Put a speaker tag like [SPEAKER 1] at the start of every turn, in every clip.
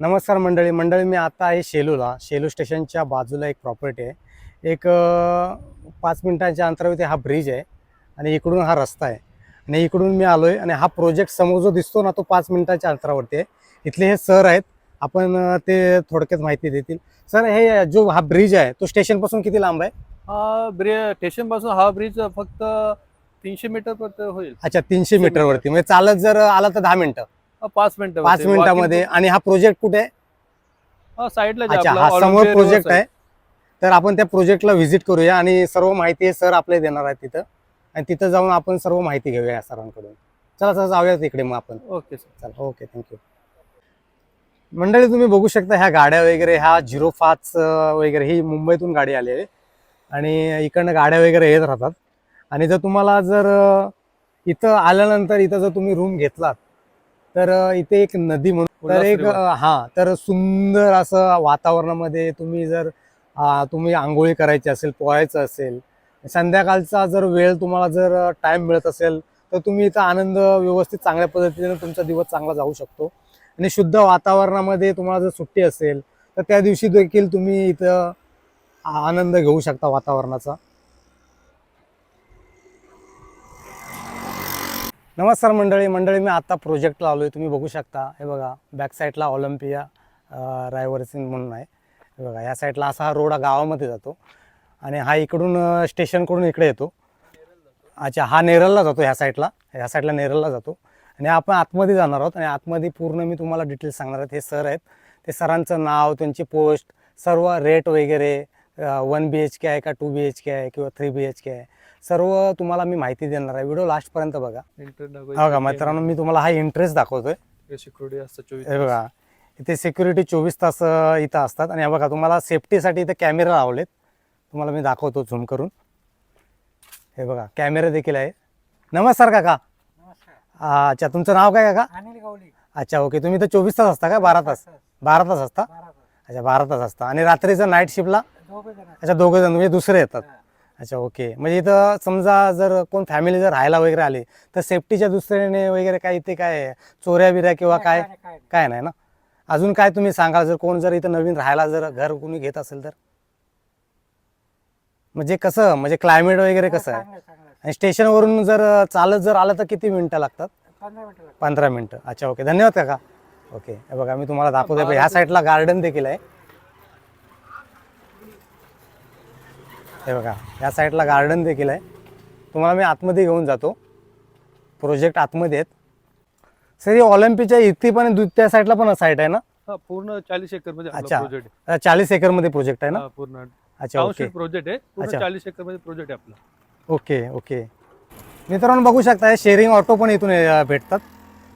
[SPEAKER 1] नमस्कार मंडळी मंडळी मी आता आहे शेलूला. शेलू स्टेशनच्या बाजूला एक प्रॉपर्टी आहे. एक पाच मिनिटांच्या अंतरावरती हा ब्रिज आहे आणि इकडून हा रस्ता आहे. आणि इकडून मी आलो आहे आणि हा प्रोजेक्ट समोर जो दिसतो ना तो पाच मिनिटाच्या अंतरावरती आहे. इथले हे सर आहेत. आपण ते थोडक्यात माहिती देतील. सर हे जो हा ब्रिज आहे तो स्टेशनपासून किती लांब आहे?
[SPEAKER 2] हा ब्रिज स्टेशनपासून हा ब्रिज फक्त तीनशे मीटर पर्यंत होईल.
[SPEAKER 1] अच्छा तीनशे मीटरवरती म्हणजे चालत जर आला तर दहा मिनिटं.
[SPEAKER 2] पाच मिनिटं
[SPEAKER 1] पाच मिनिटामध्ये. आणि हा प्रोजेक्ट कुठे? आहे
[SPEAKER 2] साईडला
[SPEAKER 1] अच्छा हा समोर प्रोजेक्ट आहे. तर आपण त्या प्रोजेक्टला व्हिजिट करूया आणि सर्व माहिती सर आपले देणार आहेत तिथं. आणि तिथं जाऊन आपण सर्व माहिती घेऊया या सरांकडून. चला चला जाऊया तिकडे मग आपण.
[SPEAKER 2] ओके सर
[SPEAKER 1] चला ओके थँक्यू मंडळी तुम्ही बघू शकता ह्या गाड्या वगैरे ह्या झिरो पाच वगैरे ही मुंबईतून गाडी आली आहे. आणि इकडनं गाड्या वगैरे येत राहतात. आणि जर तुम्हाला जर इथं आल्यानंतर इथं जर तुम्ही रूम घेतलात तर इथे एक नदी म्हणून तर एक हा तर सुंदर असं वातावरणामध्ये तुम्ही जर तुम्ही आंघोळी करायची असेल पोहायचं असेल संध्याकाळचा जर वेळ तुम्हाला जर टाइम मिळत असेल तर तुम्ही इथं आनंद व्यवस्थित चांगल्या पद्धतीने तुमचा दिवस चांगला जाऊ शकतो. आणि शुद्ध वातावरणामध्ये तुम्हाला जर सुट्टी असेल तर त्या दिवशी देखील तुम्ही इथं आनंद घेऊ शकता वातावरणाचा. नमस्कार मंडळी मंडळी मी आता प्रोजेक्टला आलो आहे तुम्ही बघू शकता हे बघा बॅक साईडला ऑलिम्पिया रायवरसिन म्हणून आहे. हे बघा या साईडला असा हा रोड गावामध्ये जातो आणि हा इकडून स्टेशनकडून इकडे येतो. अच्छा हा नेरलला जातो ह्या साईडला ह्या साईडला नेरलला जातो. आणि आपण आतमध्ये जाणार आहोत आणि आतमध्ये पूर्ण मी तुम्हाला डिटेल्स सांगणार आहेत हे सर आहेत. ते सरांचं नाव त्यांची पोस्ट सर्व रेट वगैरे वन बी एच के आहे का टू बी एच के आहे किंवा थ्री बी एच के आहे. सर्व तुम्हाला मी माहिती देणार आहे. व्हिडिओ लास्टपर्यंत बघा. हा बघा मित्रांनो मी तुम्हाला हा इंटरेस्ट दाखवतोय.
[SPEAKER 2] सिक्युरिटी असतं चोवीस
[SPEAKER 1] हे बघा इथे सिक्युरिटी चोवीस तास इथं असतात. आणि हे बघा तुम्हाला सेफ्टीसाठी इथे कॅमेरा लावलेत. तुम्हाला मी दाखवतो झूम करून. हे बघा कॅमेरा देखील आहे. नमस्कार काका. हा, अच्छा तुमचं नाव काय काका? अच्छा ओके. तुम्ही तर चोवीस तास असता का? बारा तास. बारा तास. असता. अच्छा बारा तास असता. आणि रात्रीचं नाईट शिफ्टला अच्छा दोघं जण म्हणजे दुसरे येतात. अच्छा ओके. म्हणजे इथं समजा जर कोण फॅमिली जर राहायला वगैरे आली तर सेफ्टीच्या दृष्टीने वगैरे काय इथे काय चोऱ्या बिऱ्या किंवा काय?
[SPEAKER 3] काय
[SPEAKER 1] नाही. ना? अजून काय तुम्ही सांगाल? जर कोण जर इथं नवीन राहायला जर घर कोणी घेत असेल तर? म्हणजे कसं? म्हणजे क्लायमेट वगैरे कसं आहे? आणि स्टेशनवरून जर चालत जर आलं तर किती मिनिटं लागतात?
[SPEAKER 3] पंधरा मिनिटं
[SPEAKER 1] अच्छा ओके. धन्यवाद काका. ओके. हे बघा मी तुम्हाला दाखवते ह्या साईडला गार्डन देखील आहे. हे बघा या साईडला गार्डन देखील आहे. तुम्हाला मी आतमध्ये घेऊन जातो. प्रोजेक्ट आतमध्ये आहेत. सर ही ऑलिम्पिकच्या इथे पण त्या साईडला पण साईट आहे ना?
[SPEAKER 2] हा पूर्ण चाळीस एकरमध्ये
[SPEAKER 1] अच्छा.
[SPEAKER 2] प्रोजेक्ट
[SPEAKER 1] चाळीस एकरमध्ये प्रोजेक्ट आहे ना?
[SPEAKER 2] पूर्ण.
[SPEAKER 1] अच्छा ओके
[SPEAKER 2] प्रोजेक्ट आहे. चाळीस एकरमध्ये प्रोजेक्ट आहे आपला.
[SPEAKER 1] ओके ओके मित्रांनो बघू शकता शेअरिंग ऑटो पण इथून भेटतात.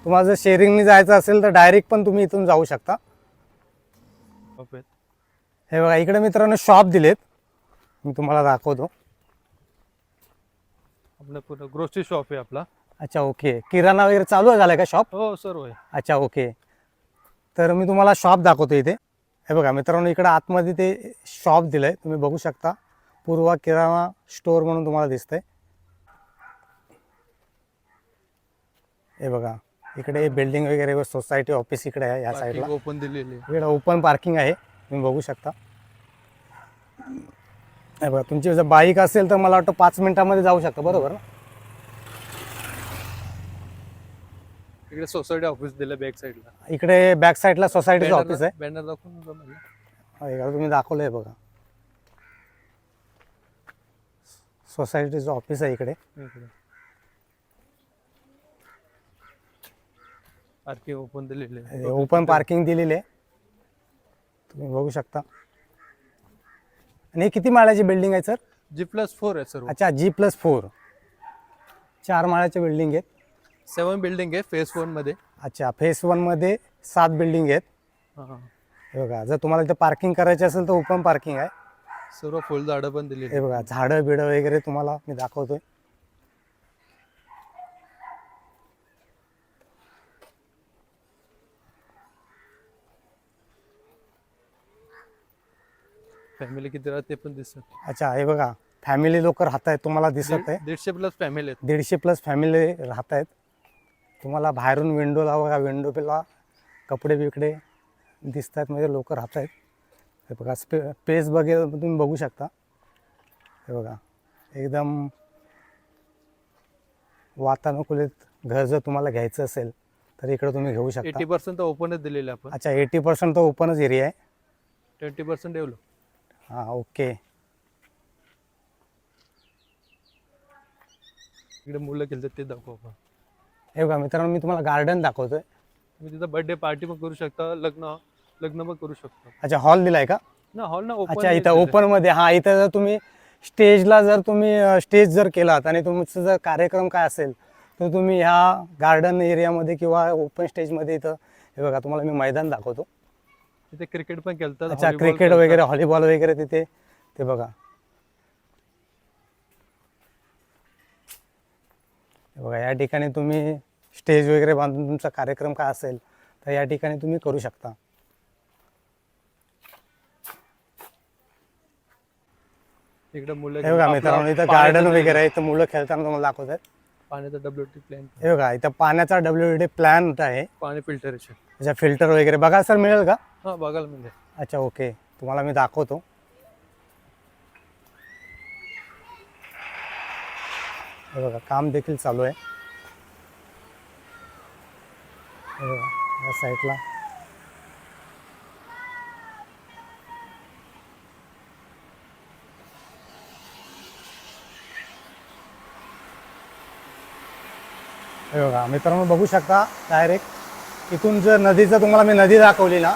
[SPEAKER 1] तुम्हाला जर शेअरिंगने जायचं असेल तर डायरेक्ट पण तुम्ही इथून जाऊ शकता.
[SPEAKER 2] ओके.
[SPEAKER 1] हे बघा इकडे मित्रांनो शॉप दिलेत. मी तुम्हाला दाखवतो.
[SPEAKER 2] आपलं पूर्ण ग्रोसरी शॉप आहे आपला.
[SPEAKER 1] अच्छा ओके किराणा वगैरे चालू आहे झालाय का शॉप
[SPEAKER 2] हो सर्व आहे.
[SPEAKER 1] अच्छा ओके तर मी तुम्हाला शॉप दाखवतो इथे. हे बघा मित्रांनो इकडे आतमध्ये ते शॉप दिलंय. तुम्ही बघू शकता. पूर्वा किराणा स्टोअर म्हणून तुम्हाला दिसतंय. हे बघा इकडे बिल्डिंग वगैरे सोसायटी ऑफिस इकडे आहे या साईडला
[SPEAKER 2] ओपन दिलेली.
[SPEAKER 1] इकडे ओपन पार्किंग आहे. तुम्ही बघू शकता. हे बघा तुमची जर बाईक असेल तर मला वाटतं पाच मिनिटामध्ये जाऊ शकता बरोबर ना?
[SPEAKER 2] इकडे सोसायटी ऑफिस दिलं बॅक साईडला.
[SPEAKER 1] इकडे बॅक साईडला सोसायटीचं ऑफिस आहे.
[SPEAKER 2] बॅनर दाखवून.
[SPEAKER 1] हे बघा, तुम्ही दाखवलंय बघा. सोसायटीचं ऑफिस आहे इकडे.
[SPEAKER 2] इकडे. पार्किंग ओपन दिलेले आहे.
[SPEAKER 1] ओपन पार्किंग दिलेली आहे. तुम्ही बघू शकता. आणि हे किती माळ्याची बिल्डिंग आहे सर
[SPEAKER 2] जी प्लस फोर आहे सर्व
[SPEAKER 1] अच्छा जी प्लस फोर चार माळ्याच्या बिल्डिंग आहेत.
[SPEAKER 2] सेवन बिल्डिंग आहे फेस वनमध्ये.
[SPEAKER 1] अच्छा फेस वनमध्ये सात बिल्डिंग आहेत.
[SPEAKER 2] हा.
[SPEAKER 1] बघा जर तुम्हाला इथं पार्किंग करायची असेल तर ओपन पार्किंग आहे.
[SPEAKER 2] सर्व फुल झाडं पण दिलेली
[SPEAKER 1] हे बघा झाडं बिडं वगैरे तुम्हाला मी दाखवतोय.
[SPEAKER 2] फॅमिली किती राहते पण दिसत.
[SPEAKER 1] अच्छा हे बघा फॅमिली लोक राहत आहेत तुम्हाला दिसत आहे.
[SPEAKER 2] दीडशे प्लस फॅमिली आहेत.
[SPEAKER 1] दीडशे प्लस फॅमिली राहत आहेत तुम्हाला बाहेरून विंडोला बघा विंडोला कपडे बिकडे दिसतात म्हणजे लोक राहत आहेत हे बघा स्पे पेस बघे तुम्ही बघू शकता. हे बघा एकदम वातानुकूलित घर जर तुम्हाला घ्यायचं असेल तर इकडे तुम्ही घेऊ शकता.
[SPEAKER 2] एटी पर्सेंट तर ओपनच दिलेले आपण.
[SPEAKER 1] अच्छा एटी पर्सेंट तर ओपनच एरिया आहे.
[SPEAKER 2] ट्वेंटी पर्सेंट डेव्हलप
[SPEAKER 1] हां ओके.
[SPEAKER 2] इकडे मुलं खेळतात ते दाखवू आपण.
[SPEAKER 1] हे बघा मित्रांनो मी तुम्हाला गार्डन दाखवतोय.
[SPEAKER 2] तुम्ही तिथं बर्थडे पार्टी पण करू शकता लग्न लग्न पण करू शकता.
[SPEAKER 1] अच्छा हॉल दिलाय का?
[SPEAKER 2] ना हॉल ना ओपन
[SPEAKER 1] अच्छा इथं ओपनमध्ये. हा इथं जर तुम्ही स्टेजला जर तुम्ही स्टेज जर केलात आणि तुमचं जर कार्यक्रम काय असेल तर तुम्ही ह्या गार्डन एरियामध्ये किंवा ओपन स्टेजमध्ये इथं हे बघा तुम्हाला मी मैदान दाखवतो.
[SPEAKER 2] तिथे क्रिकेट पण खेळतात
[SPEAKER 1] अच्छा क्रिकेट. वगैरे व्हॉलीबॉल वगैरे तिथे ते बघा. बघा या ठिकाणी तुम्ही स्टेज वगैरे बांधून तुमचा कार्यक्रम काय असेल तर या ठिकाणी तुम्ही करू शकता.
[SPEAKER 2] इकडे मुलं
[SPEAKER 1] हे बघा
[SPEAKER 2] आपला
[SPEAKER 1] मित्रांनो इथं गार्डन वगैरे आहे इथं मुलं खेळताना तुम्हाला दाखवत आहेत.
[SPEAKER 2] पाण्याचा डब्ल्यू टी प्लॅन
[SPEAKER 1] हे बघा इथं पाण्याचा डब्ल्यू डी प्लॅन आहे.
[SPEAKER 2] पाणी फिल्टरेशन
[SPEAKER 1] अच्छा फिल्टर वगैरे. बघा सर मिळेल का?
[SPEAKER 2] हां बघायला मिळेल
[SPEAKER 1] अच्छा ओके. तुम्हाला मी दाखवतो. हे बघा काम देखील चालू आहे. हे बघा या साईडला. हे बघा मित्रांनो बघू शकता डायरेक्ट इथून जर नदीचं तुम्हाला मी नदी दाखवली ना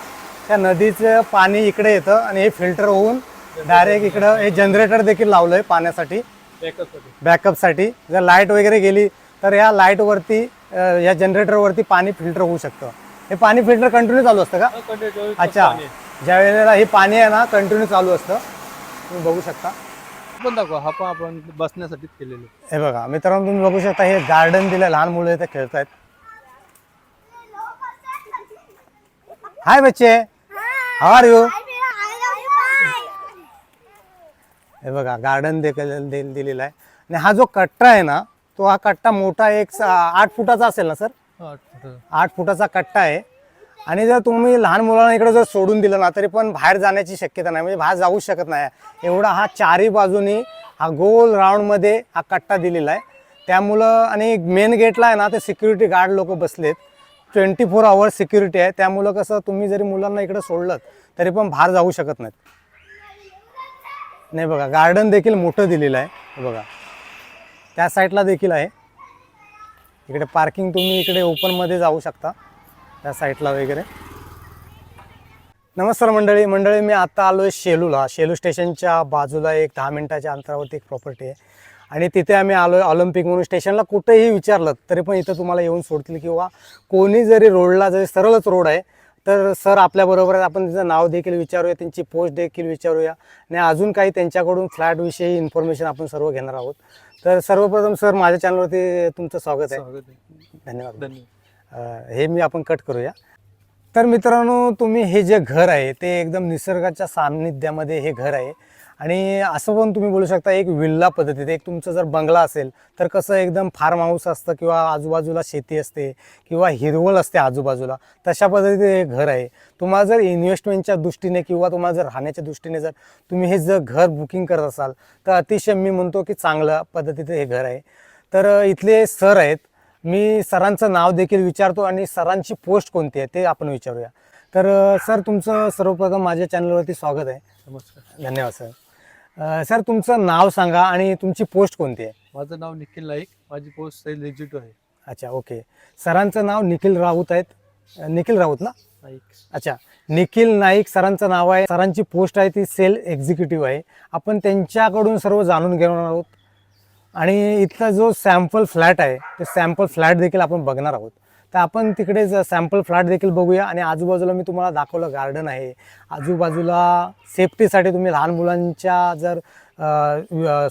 [SPEAKER 1] त्या नदीचं पाणी इकडे येतं आणि हे फिल्टर होऊन डायरेक्ट इकडं हे जनरेटर देखील लावलं आहे पाण्यासाठी.
[SPEAKER 2] बॅकअपसाठी.
[SPEAKER 1] बॅकअपसाठी जर लाइट वगैरे गेली तर या लाईटवरती या जनरेटरवरती पाणी फिल्टर होऊ शकतं. हे पाणी फिल्टर कंटिन्यू चालू असतं का? अच्छा. ज्या वेळेला हे पाणी आहे ना कंटिन्यू चालू असतं. तुम्ही बघू शकता.
[SPEAKER 2] पण दाखवा हा पण आपण बसण्यासाठीच केलेले
[SPEAKER 1] हे बघा मित्रांनो तुम्ही बघू शकता हे गार्डन दिलं लहान मुलं इथे खेळत आहेत हाय बच्चे. हाव आर यू हे बघा गार्डन देखील दे- दिलेला आहे. आणि हा जो कट्टा आहे ना तो हा कट्टा मोठा एक आठ फुटाचा असेल ना सर?
[SPEAKER 2] हा, आठ-
[SPEAKER 1] फुटाचा कट्टा आहे. आणि जर तुम्ही लहान मुलांना इकडे जर सोडून दिलं ना तरी पण बाहेर जाण्याची शक्यता नाही. म्हणजे बाहेर जाऊच शकत नाही. एवढा हा चारी बाजूनी हा गोल राऊंडमध्ये हा कट्टा दिलेला आहे. त्यामुळं आणि मेन गेटला आहे ना ते सिक्युरिटी गार्ड लोक बसलेत. ट्वेंटी फोर आवर्स सिक्युरिटी आहे. त्यामुळं कसं तुम्ही जरी मुलांना इकडे सोडलं तरी पण बाहेर जाऊ शकत नाहीत. नाही बघा गार्डन देखील मोठं दिलेलं आहे. बघा. त्या साईडला देखील आहे. इकडे पार्किंग तुम्ही इकडे ओपनमध्ये जाऊ शकता त्या साईडला वगैरे. नमस्कार मंडळी. मंडळी मी आता आलो आहे शेलूला. शेलू स्टेशनच्या बाजूला एक दहा मिनटाच्या अंतरावरती एक प्रॉपर्टी आहे. आणि तिथे आम्ही आलो ऑलिम्पिक म्हणून स्टेशनला कुठेही विचारलं तरी पण इथं तुम्हाला येऊन सोडतील किंवा कोणी जरी रोडला जरी सरळच रोड आहे तर सर आपल्याबरोबर आपण तिचं नाव देखील विचारूया त्यांची पोस्ट देखील विचारूया. आणि अजून काही त्यांच्याकडून फ्लॅटविषयी इन्फॉर्मेशन आपण सर्व घेणार आहोत. तर सर्वप्रथम सर माझ्या चॅनलवरती तुमचं स्वागत आहे. धन्यवाद.
[SPEAKER 2] धन्यवाद.
[SPEAKER 1] हे मी आपण कट करूया. तर मित्रांनो तुम्ही हे जे घर आहे ते एकदम निसर्गाच्या सान्निध्यामध्ये हे घर आहे. आणि असं पण तुम्ही बोलू शकता एक विल्ला पद्धतीत एक तुमचं जर बंगला असेल तर कसं एकदम फार्म हाऊस असतं किंवा आजूबाजूला शेती असते किंवा हिरवळ असते आजूबाजूला तशा पद्धतीचे हे घर आहे. तुम्हाला जर इन्व्हेस्टमेंटच्या दृष्टीने किंवा तुम्हाला जर राहण्याच्या दृष्टीने जर तुम्ही हे जर घर बुकिंग करत असाल तर अतिशय मी म्हणतो की चांगल्या पद्धतीचं हे घर आहे. तर इथले सर आहेत मी सरांचं नाव देखील विचारतो आणि सरांची पोस्ट कोणती आहे ते आपण विचारूया. तर सर तुमचं सर्वप्रथम माझ्या चॅनलवरती स्वागत आहे.
[SPEAKER 2] नमस्कार.
[SPEAKER 1] धन्यवाद सर. अ, सर तुमचं नाव सांगा आणि तुमची पोस्ट कोणती आहे?
[SPEAKER 2] माझं नाव निखिल नाईक. माझी पोस्ट सेल एक्झिक्युटिव्ह आहे.
[SPEAKER 1] अच्छा ओके. सरांचं नाव निखिल राऊत आहेत. अ, निखिल राऊत ना?
[SPEAKER 2] नाईक.
[SPEAKER 1] अच्छा निखिल नाईक सरांचं नाव आहे. सरांची पोस्ट आहे ती सेल एक्झिक्युटिव्ह आहे. आपण त्यांच्याकडून सर्व जाणून घेणार आहोत. आणि इथला जो सॅम्पल फ्लॅट आहे ते सॅम्पल फ्लॅट देखील आपण बघणार आहोत. तर आपण तिकडे सॅम्पल फ्लॅट देखील बघूया आणि आजूबाजूला मी तुम्हाला दाखवलं गार्डन आहे. आजूबाजूला सेफ्टीसाठी तुम्ही लहान मुलांच्या जर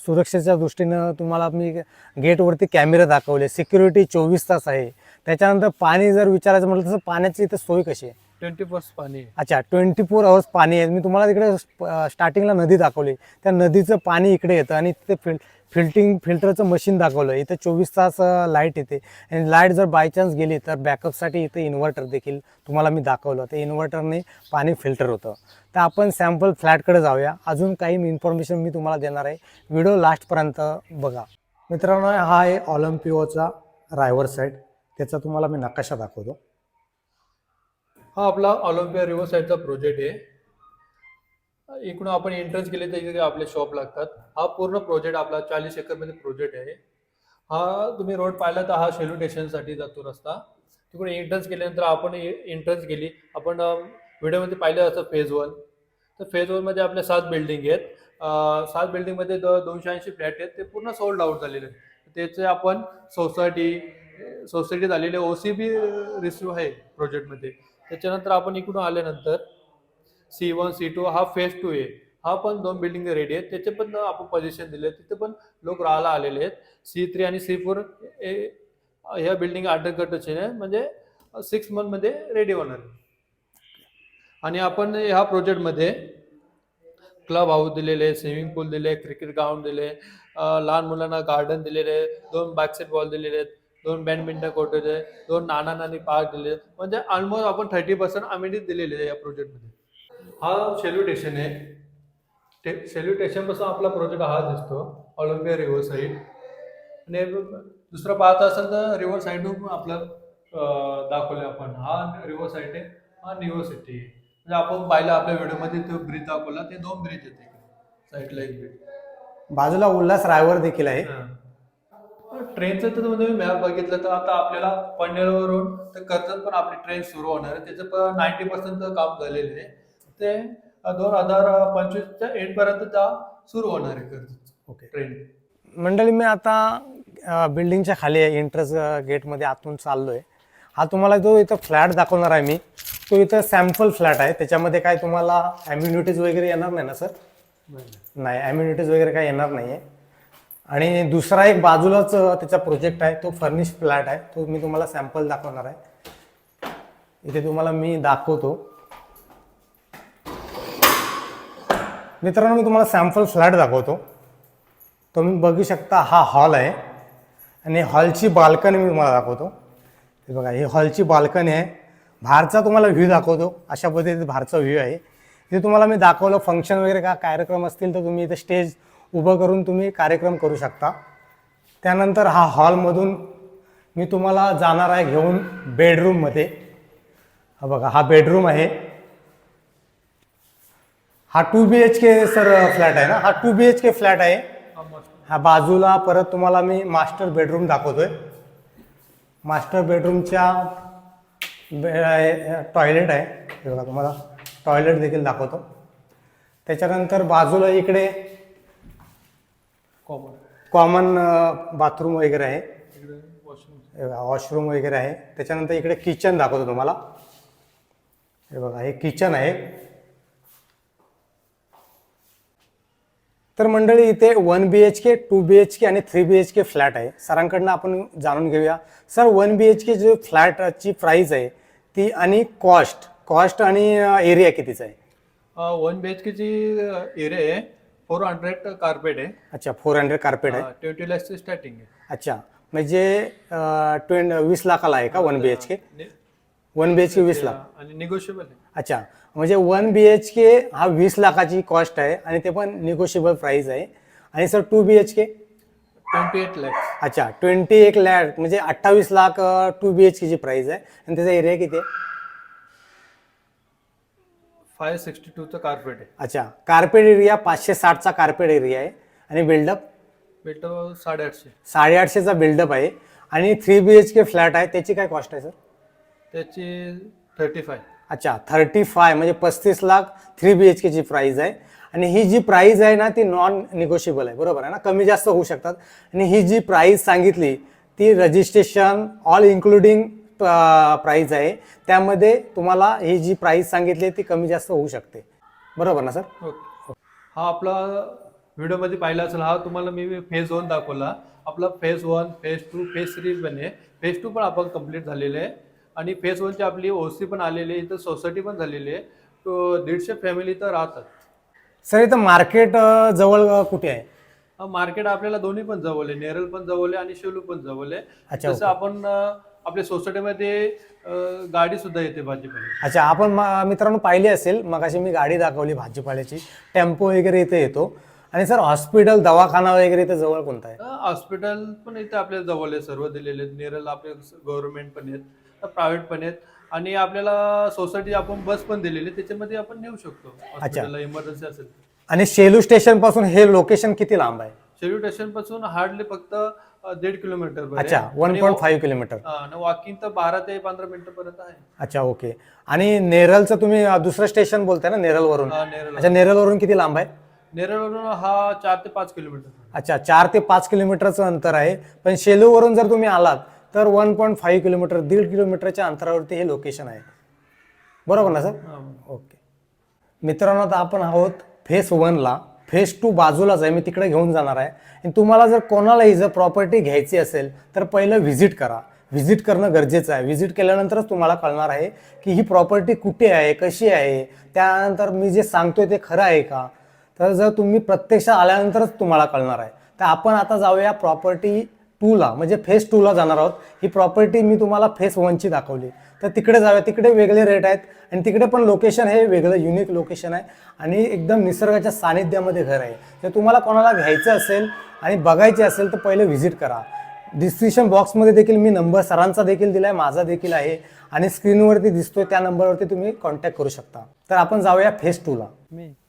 [SPEAKER 1] सुरक्षेच्या दृष्टीनं तुम्हाला मी गेटवरती कॅमेरे दाखवले. सिक्युरिटी चोवीस तास आहे. त्याच्यानंतर पाणी जर विचारायचं म्हटलं तसं पाण्याची इथं सोय कशी आहे?
[SPEAKER 2] ट्वेंटी पर्सेंट पाणी आहे.
[SPEAKER 1] अच्छा ट्वेंटी फोर आवर्स पाणी आहे. मी तुम्हाला तिकडे स्टार्टिंगला नदी दाखवली. त्या नदीचं पाणी इकडे येतं आणि तिथे फिल फिल्टिंग फिल्टरचं मशीन दाखवलं. इथं चोवीस तास लाइट येते. आणि लाइट जर बाय चान्स गेली तर बॅकअपसाठी इथं इन्व्हर्टर देखील तुम्हाला मी दाखवलं ते इन्व्हर्टरने पाणी फिल्टर होतं. तर आपण सॅम्पल फ्लॅटकडे जाऊया. अजून काही इन्फॉर्मेशन मी तुम्हाला देणार आहे. व्हिडिओ लास्टपर्यंत बघा. मित्रांनो हा आहे ऑलिम्पिओचा रायवर साईड त्याचा तुम्हाला मी नकाशा दाखवतो.
[SPEAKER 2] हा आपला ऑलिम्पिया रिव्हर साईडचा प्रोजेक्ट आहे. इकडून आपण एंट्रन्स केले तर इथे आपले शॉप लागतात. हा पूर्ण प्रोजेक्ट आपला चाळीस एकरमध्ये प्रोजेक्ट आहे. हा तुम्ही रोड पाहिला तर हा शेलू स्टेशनसाठी जातो रस्ता. तिकडून एंट्रन्स केल्यानंतर आपण एंट्रन्स केली आपण व्हिडिओमध्ये पाहिलं असं फेज वन तर फेज वनमध्ये आपल्या सात बिल्डिंग आहेत. सात बिल्डिंगमध्ये द दोनशे ऐंशी फ्लॅट आहेत. ते पूर्ण सोल्ड आउट झालेले आहेत. त्याचे आपण सोसायटी सोसायटी झालेले ओ सी बी रिसिव्ह आहे प्रोजेक्टमध्ये त्याच्यानंतर आपण इकडून आल्यानंतर सी वन सी टू हा फेज टू आहे. हा पण दोन बिल्डिंग रेडी आहेत. त्याचे पण आपण पोझिशन दिले तिथे पण लोक राहायला आलेले आहेत. सी थ्री आणि सी फोर ह्या बिल्डिंग अंडरकटचे म्हणजे सिक्स मंथमध्ये रेडी होणार आहे. आणि आपण ह्या प्रोजेक्टमध्ये क्लब हाऊस दिलेले स्विमिंग पूल दिले क्रिकेट ग्राउंड दिले लहान मुलांना गार्डन दिलेले दोन बॅकसेट बॉल दिलेले आहेत दोन बॅडमिंटन कोर्ट दिले दोन नाना नानी पार्क दिले म्हणजे ऑलमोस्ट आपण थर्टी पर्सेंट अमेनिटीज दिलेले आहे या प्रोजेक्टमध्ये हा सेल्युटेशन आहे. ते सेल्युटेशनपासून आपला प्रोजेक्ट हा दिसतो ऑलिम्पिया रिव्हर साईड आणि दुसरं पाहत असेल तर रिव्हर साईडून आपलं दाखवलं आपण. हा रिव्हर साईड आहे हा युनिव्हर्सिटी आहे. म्हणजे आपण पाहिलं आपल्या व्हिडिओमध्ये तो ब्रिज दाखवला ते दोन ब्रिज आहेत साईडला एक ब्रिज
[SPEAKER 1] बाजूला उल्हास रायवर देखील आहे.
[SPEAKER 2] ट्रेनचं तर तुम्ही मॅप बघितलं तर आता आपल्याला पनवेलवरून तर कर्जत पण आपली ट्रेन सुरू होणार आहे. त्याचं पण नाईन्टी पर्सेंट काम झालेलं आहे. ते दोन हजार पंचवीसच्या एंड पर्यंत त्या सुरू होणार आहे
[SPEAKER 1] ओके.
[SPEAKER 2] ट्रेन
[SPEAKER 1] मंडळी मी आता बिल्डिंगच्या खाली आहे एंट्रन्स गेटमध्ये आतून चाललो आहे हा तुम्हाला जो इथं फ्लॅट दाखवणार आहे मी तो इथं सॅम्पल फ्लॅट आहे. त्याच्यामध्ये काय तुम्हाला ॲम्युनिटीज वगैरे येणार नाही ना सर नाही ॲम्युनिटीज वगैरे काय येणार नाही आहे आणि दुसरा एक बाजूलाच त्याचा प्रोजेक्ट आहे तो फर्निश फ्लॅट आहे. तो मी तुम्हाला सॅम्पल दाखवणार आहे. इथे तुम्हाला मी दाखवतो. मित्रांनो मी तुम्हाला सॅम्पल फ्लॅट दाखवतो. तुम्ही बघू शकता हा हॉल आहे आणि हॉलची बाल्कनी मी तुम्हाला दाखवतो. हे बघा ही हॉलची बाल्कनी आहे. बाहेरचा तुम्हाला व्ह्यू दाखवतो. अशा पद्धतीत बाहेरचा व्ह्यू आहे. ते तुम्हाला मी दाखवलं फंक्शन वगैरे का कार्यक्रम असतील तर तुम्ही इथे स्टेज उभं करून तुम्ही कार्यक्रम करू शकता. त्यानंतर हा हॉलमधून मी तुम्हाला जाणार आहे घेऊन बेडरूममध्ये हा बघा हा बेडरूम आहे. हा two B H K sir flat आहे ना? हा two B H K flat आहे. हा बाजूला परत तुम्हाला मी मास्टर बेडरूम दाखवतोय. मास्टर बेडरूमच्या टॉयलेट आहे. हे बघा तुम्हाला. टॉयलेट देखील दाखवतो. त्याच्यानंतर बाजूला इकडे
[SPEAKER 2] कॉमन
[SPEAKER 1] कॉमन बाथरूम वगैरे आहे.
[SPEAKER 2] वॉशरूम
[SPEAKER 1] वगैरे आहे. त्याच्यानंतर इकडे किचन दाखवतो तुम्हाला. हे बघा हे किचन आहे. तर मंडळी इथे one B H K two B H K आणि three B H K flat आहे. सरांकडनं आपण जाणून घेऊया. Sir one B H K जो फ्लॅटची प्राईस आहे ती आणि कॉस्ट कॉस्ट आणि एरिया कितीचा आहे?
[SPEAKER 2] वन बी एच केची एरिया आहे. फोर हंड्रेड कार्पेट आहे.
[SPEAKER 1] अच्छा फोर हंड्रेड कार्पेट आहे.
[SPEAKER 2] ट्वेंटी लॅक्सची स्टार्टिंग आहे.
[SPEAKER 1] अच्छा म्हणजे ट्वें वीस लाखाला आहे का one B H K one B H K वीस लाख.
[SPEAKER 2] आणि निगोशिएबल आहे.
[SPEAKER 1] अच्छा म्हणजे वन बी एच के हा वीस लाखाची कॉस्ट आहे आणि ते पण निगोशिएबल प्राईस आहे. आणि sir two B H K
[SPEAKER 2] twenty eight lakhs
[SPEAKER 1] अच्छा ट्वेंटी एक लॅक म्हणजे अठ्ठावीस लाख टू बी एच केची प्राईस आहे. आणि त्याचा एरिया किती आहे?
[SPEAKER 2] फाय सिक्स्टी टूचं कार्पेट आहे.
[SPEAKER 1] अच्छा कार्पेट एरिया पाचशे साठचा कार्पेट एरिया आहे. आणि बिल्डअप
[SPEAKER 2] बेट साडेआठशे.
[SPEAKER 1] साडेआठशेचा बिल्डअप आहे. आणि three B H K flat आहे त्याची काय कॉस्ट आहे सर
[SPEAKER 2] त्याची थर्टी फाय
[SPEAKER 1] अच्छा थर्टी फाय म्हणजे पस्तीस लाख थ्री बी एच केची प्राईज आहे. आणि ही जी प्राईज आहे ना ती नॉन निगोशिएबल आहे. बरोबर आहे ना? कमी जास्त होऊ शकतात. आणि ही जी प्राईज सांगितली ती रजिस्ट्रेशन ऑल इन्क्लुडिंग प्राईज आहे. त्यामध्ये तुम्हाला ही जी प्राईज सांगितली आहे ती कमी जास्त होऊ शकते. बरोबर ना सर?
[SPEAKER 2] ओके. हा आपला व्हिडिओमध्ये पाहिला असेल. हा तुम्हाला मी फेज वन दाखवला. आपला phase one phase two phase three पण आहे. फेज टू पण आपण कंप्लीट झालेले आहे. आणि फेज वनची आपली ओसी पण आलेली आहे इथं सोसायटी पण झालेली आहे. तो दीडशे फॅमिली तर राहतात.
[SPEAKER 1] सर इथं मार्केट जवळ कुठे आहे?
[SPEAKER 2] मार्केट आपल्याला दोन्ही पण जवळ आहे. नेरळ पण जवळ आहे आणि शेलू पण जवळ आहे.
[SPEAKER 1] अच्छा
[SPEAKER 2] जसं. आपण आपल्या सोसायटीमध्ये गाडी सुद्धा येते भाजीपाला
[SPEAKER 1] अच्छा आपण मित्रांनो पाहिली असेल मग अशी मी गाडी दाखवली भाजीपाल्याची. टेम्पो वगैरे इथे येतो. आणि सर हॉस्पिटल दवाखाना वगैरे इथे जवळ कोणता आहे?
[SPEAKER 2] हॉस्पिटल पण इथे आपल्याला जवळ आहे सर्व दिलेले आहेत. नेरळ आपले गव्हर्नमेंट पण आहेत. प्रायव्हेट पण आहेत. आणि आपल्याला सोसायटी आपण बस पण दिलेली आहे. त्याच्यामध्ये आपण नेऊ शकतो. हॉस्पिटलला इमर्जन्सी असेल.
[SPEAKER 1] आणि शेलू स्टेशनपासून हे लोकेशन किती लांब आहे?
[SPEAKER 2] शेलू स्टेशनपासून हार्डली फक्त अं, दीड किलोमीटर वर आहे.
[SPEAKER 1] अच्छा वन
[SPEAKER 2] आणि
[SPEAKER 1] पॉईंट फाईव्ह किलोमीटर
[SPEAKER 2] हा, आणि वॉकिंग तर बारा ते पंधरा मिनिटं पर्यंत आहे.
[SPEAKER 1] अच्छा ओके आणि नेरळचं तुम्ही अ, दुसरं स्टेशन बोलताय ना नेरळवरून
[SPEAKER 2] हा, नेरळ
[SPEAKER 1] अच्छा नेरळवरून किती लांब आहे?
[SPEAKER 2] नेरळवरून हा चार ते पाच किलोमीटर
[SPEAKER 1] अच्छा चार ते पाच किलोमीटरचं अंतर आहे. पण शेलूवरून जर तुम्ही आलात तर वन पॉईंट फाईव्ह किलोमीटर दीड किलोमीटरच्या अंतरावरती हे लोकेशन आहे. बरोबर ना सर. ओके. मित्रांनो आता आपण आहोत फेस वनला फेस टू बाजूलाच आहे मी तिकडे घेऊन जाणार आहे. आणि तुम्हाला जर कोणालाही जर प्रॉपर्टी घ्यायची असेल तर पहिलं व्हिजिट करा. व्हिजिट करणं गरजेचं आहे. व्हिजिट केल्यानंतरच तुम्हाला कळणार आहे की ही प्रॉपर्टी कुठे आहे कशी आहे. त्यानंतर मी जे सांगतोय ते खरं आहे का? तर जर तुम्ही प्रत्यक्ष आल्यानंतरच तुम्हाला कळणार आहे. तर आपण आता जाऊया प्रॉपर्टी टूला म्हणजे फेस टूला जाणार आहोत. ही प्रॉपर्टी मी तुम्हाला फेस वनची दाखवली. तर तिकडे जाऊया. तिकडे वेगळे रेट आहेत आणि तिकडे पण लोकेशन हे वेगळं युनिक लोकेशन आहे. आणि एकदम निसर्गाच्या सानिध्यामध्ये घर आहे. तर तुम्हाला कोणाला घ्यायचं असेल आणि बघायचे असेल तर पहिले व्हिजिट करा. डिस्क्रिप्शन बॉक्समध्ये देखील मी नंबर सरांचा देखील दिला आहे माझा देखील आहे. आणि स्क्रीनवरती दिसतोय त्या नंबरवरती तुम्ही कॉन्टॅक्ट करू शकता. तर आपण जाऊया फेस टूला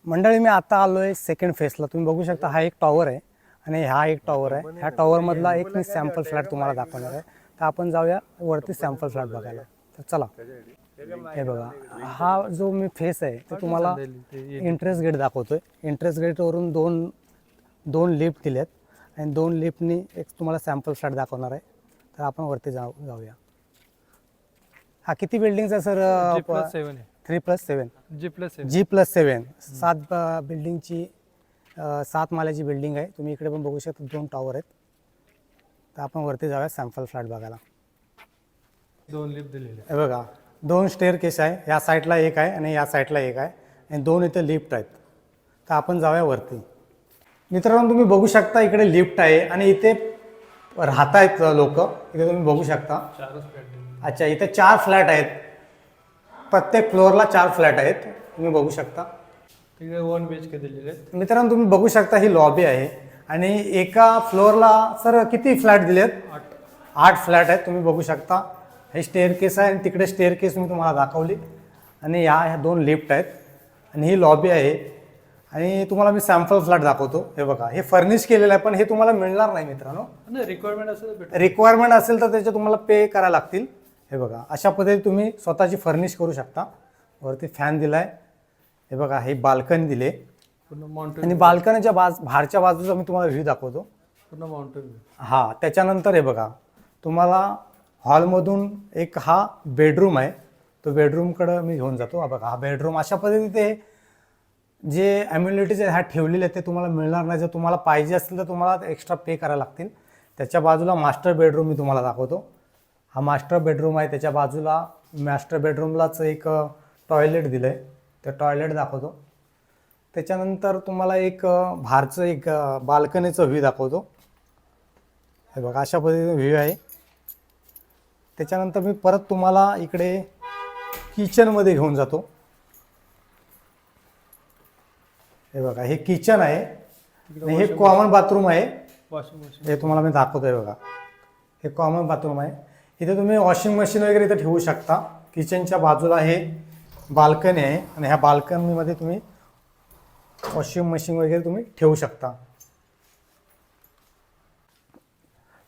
[SPEAKER 1] मंडळी मी आता आलो आहे सेकंड फेसला तुम्ही बघू शकता हा एक टॉवर आहे. आणि हा एक टॉवर आहे. ह्या टॉवरमधला एक मी सॅम्पल फ्लॅट तुम्हाला दाखवणार आहे. तर आपण जाऊया वरती सॅम्पल फ्लॅट बघायला. तर चला. हे बघा. हा जो मी फेस आहे ते तुम्हाला इंटरेस्ट गेट दाखवतोय. इंटरेस्ट गेटवरून दोन दोन लिफ्ट दिलेत. आणि दोन लिफ्टनी एक तुम्हाला सॅम्पल फ्लॅट दाखवणार आहे. तर आपण वरती जाऊ जाऊया. हा किती बिल्डिंगचा sir three plus seven
[SPEAKER 2] G plus seven
[SPEAKER 1] G plus seven सात बिल्डिंगची सात माल्याची बिल्डिंग आहे. तुम्ही इकडे पण बघू शकता दोन टॉवर आहेत. तर आपण वरती जाऊया सॅम्पल फ्लॅट बघायला.
[SPEAKER 2] दोन लिफ्ट दिलेले
[SPEAKER 1] हे बघा दोन स्टेअर केस आहे. या साईडला एक आहे आणि या साईडला एक आहे. आणि दोन इथे लिफ्ट आहेत. तर आपण जाऊया वरती. मित्रांनो तुम्ही बघू शकता इकडे लिफ्ट आहे आणि इथे राहत आहेत लोक. इथे तुम्ही बघू शकता. अच्छा इथे चार फ्लॅट आहेत. प्रत्येक फ्लोअरला चार फ्लॅट आहेत. तुम्ही बघू शकता.
[SPEAKER 2] तिकडे वन बी एच के दिलेले आहेत.
[SPEAKER 1] मित्रांनो तुम्ही बघू शकता ही लॉबी आहे. आणि एका फ्लोअरला सर किती फ्लॅट दिलेत?
[SPEAKER 2] आठ.
[SPEAKER 1] आठ फ्लॅट आहेत तुम्ही बघू शकता. हे स्टेअर केस आहे आणि तिकडे स्टेअर केस मी तुम्हाला दाखवली. आणि या ह्या दोन लिफ्ट आहेत. आणि ही लॉबी आहे. आणि तुम्हाला मी सॅम्पल फ्लॅट दाखवतो. हे बघा हे फर्निश केलेलं आहे पण हे तुम्हाला मिळणार नाही मित्रांनो.
[SPEAKER 2] नाही रिक्वायरमेंट असेल तर भेटेल.
[SPEAKER 1] रिक्वायरमेंट असेल तर त्याचे तुम्हाला पे करायला लागतील. हे बघा अशा पद्धतीने तुम्ही स्वतःची फर्निश करू शकता. वरती फॅन दिलाय. हे बघा हे बाल्कनी दिले.
[SPEAKER 2] पूर्ण माउंटेन
[SPEAKER 1] आणि बाल्कनीच्या बाज बाहेरच्या बाजूचा मी तुम्हाला व्ह्यू दाखवतो.
[SPEAKER 2] पूर्ण माउंटेन
[SPEAKER 1] हा त्याच्यानंतर हे बघा तुम्हाला हॉलमधून एक हा बेडरूम आहे. तो बेडरूमकडं मी घेऊन जातो. हा बघा हा बेडरूम अशा पद्धतीने ते जे ॲम्युनिटीज ह्या ठेवलेले आहेत ते तुम्हाला मिळणार नाही. जर तुम्हाला पाहिजे असतील तर तुम्हाला एक्स्ट्रा पे करायला लागतील. त्याच्या बाजूला मास्टर बेडरूम मी तुम्हाला दाखवतो. हा मास्टर बेडरूम आहे. त्याच्या बाजूला मास्टर बेडरूमलाच एक टॉयलेट दिलं आहे ते टॉयलेट दाखवतो. त्याच्यानंतर तुम्हाला एक बाहेरचं एक बाल्कनीचं व्ह्यू दाखवतो. हे बघा अशा पद्धतीने व्ह्यू आहे. त्याच्यानंतर मी परत तुम्हाला इकडे किचनमध्ये घेऊन जातो. हे बघा हे किचन आहे. हे कॉमन बाथरूम आहे.
[SPEAKER 2] वॉशिंग मशीन
[SPEAKER 1] हे तुम्हाला मी दाखवतोय बघा. हे कॉमन बाथरूम आहे. इथे तुम्ही वॉशिंग मशीन वगैरे इथे ठेवू शकता. किचनच्या बाजूला हे बाल्कनी आहे आणि ह्या बाल्कनीमध्ये तुम्ही वॉशिंग मशीन वगैरे तुम्ही ठेवू शकता.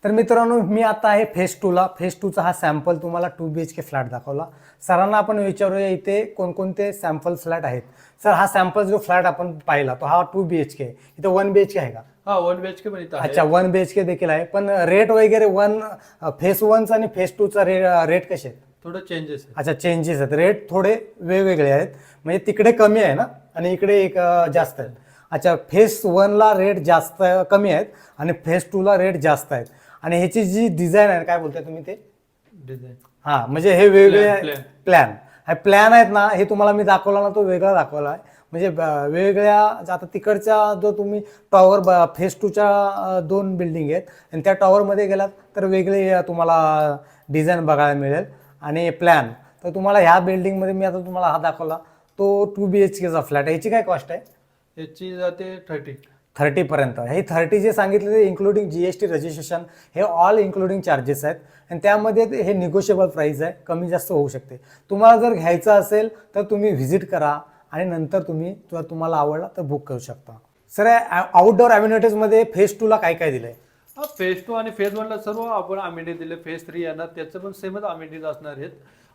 [SPEAKER 1] तर मित्रांनो मी आता आहे फेस टूला फेस टूचा हा सॅम्पल तुम्हाला two B H K flat दाखवला. सरांना आपण विचारूया इथे कोणकोणते सॅम्पल फ्लॅट आहेत. सर हा सॅम्पल जो फ्लॅट आपण पाहिला तो हा टू बी एच के इथे वन बी एच के आहे का?
[SPEAKER 2] हा वन बी एच के पण
[SPEAKER 1] अच्छा वन बी एच के देखील आहे. पण रेट वगैरे वन फेस वनचा आणि फेस टूचा रे रेट कसे आहेत?
[SPEAKER 2] थोडं चेंजेस आहे
[SPEAKER 1] अच्छा चेंजेस आहेत. रेट थोडे वेगवेगळे आहेत. म्हणजे तिकडे कमी आहे ना? आणि इकडे एक जास्त आहेत. अच्छा फेस वनला रेट जास्त कमी आहेत आणि फेस टूला रेट जास्त आहेत. आणि ह्याची जी डिझाईन आहे काय बोलताय तुम्ही ते?
[SPEAKER 2] डिझाईन
[SPEAKER 1] हां म्हणजे हे वेगवेगळे. प्लॅन हा प्लॅन आहेत ना हे तुम्हाला मी दाखवला ना तो वेगळा दाखवला आहे. म्हणजे ब- वेगवेगळ्या आता तिकडच्या जो तुम्ही टॉवर फेस टूच्या दोन बिल्डिंग आहेत. आणि त्या टॉवरमध्ये गेलात तर वेगळे तुम्हाला डिझाईन बघायला मिळेल. आणि प्लॅन तर तुम्हाला ह्या बिल्डिंगमध्ये मी आता तुम्हाला हा दाखवला. तो टू बी एच केचा फ्लॅट याची काय कॉस्ट आहे?
[SPEAKER 2] याची जाते थर्टी
[SPEAKER 1] थर्टीपर्यंत हे थर्टी जे सांगितले ते including G S T registration हे ऑल इन्क्लुडिंग चार्जेस आहेत. आणि त्यामध्ये हे निगोशिएबल प्राईस आहे. कमी जास्त होऊ शकते. तुम्हाला जर घ्यायचं असेल तर तुम्ही व्हिजिट करा. आणि नंतर तुम्ही जर तुम्हाला आवडला तर बुक करू शकता. सर आउटडोअर ॲम्युनिटीजमध्ये फेज टूला काय काय दिलं आहे
[SPEAKER 2] फेज टू आणि फेज वनला सर्व आपण अमेनिटी दिले. फेज थ्री येणार त्याचं पण सेमच अमेनिटीज असणार आहेत.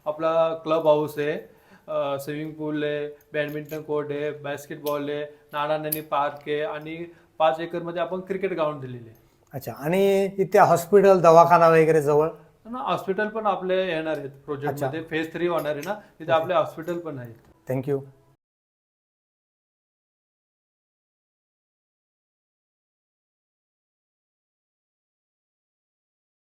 [SPEAKER 2] आपला क्लब हाऊस आहे स्विमिंग पूल आहे बॅडमिंटन कोर्ट आहे बास्केटबॉल आहे नाना नानी पार्क आहे आणि पाच एकरमध्ये आपण क्रिकेट ग्राउंड दिलेले आहे.
[SPEAKER 1] अच्छा आणि इथे हॉस्पिटल दवाखाना वगैरे जवळ?
[SPEAKER 2] ना हॉस्पिटल पण आपले येणार आहेत प्रोजेक्टमध्ये फेज थ्री होणार आहे ना तिथे आपले हॉस्पिटल पण आहेत.
[SPEAKER 1] थँक्यू